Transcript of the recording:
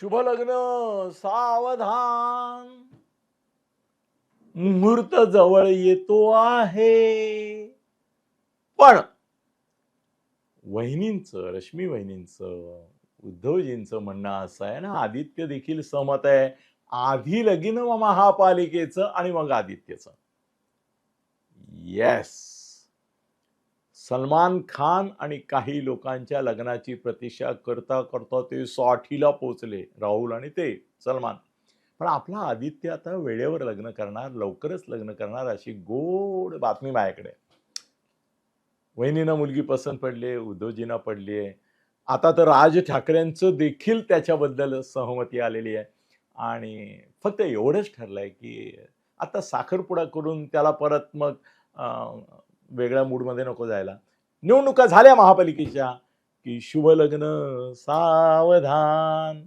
शुभ लग्न सावधान. मुहूर्त जवळ येतो आहे. पण वहिनींच रश्मी वहिनींच उद्धवजींच म्हणणं असं आहे ना आदित्य देखील सहमत आहे. आधी लगीन महापालिकेचं आणि मग आदित्यचं. येस सलमान खान आणि काही लोकांच्या लग्नाची प्रतीक्षा करता करता ते साठीला पोचले राहुल आणि ते सलमान. पण आपला आदित्य आता वेळेवर लग्न करणार लवकरच लग्न करणार अशी गोड बातमी माझ्याकडे. वहिनीनं मुलगी पसंत पडली आहे उद्धवजींना पडली. आहे आता तर राज ठाकरेंचं देखील त्याच्याबद्दल सहमती आलेली आहे. आणि फक्त एवढंच ठरलंय की आता साखरपुडा करून त्याला परत मग अं, वेगळ्या मूडमध्ये नको जायला. निवडणुका झाल्या महापालिकेच्या की शुभ लग्न सावधान.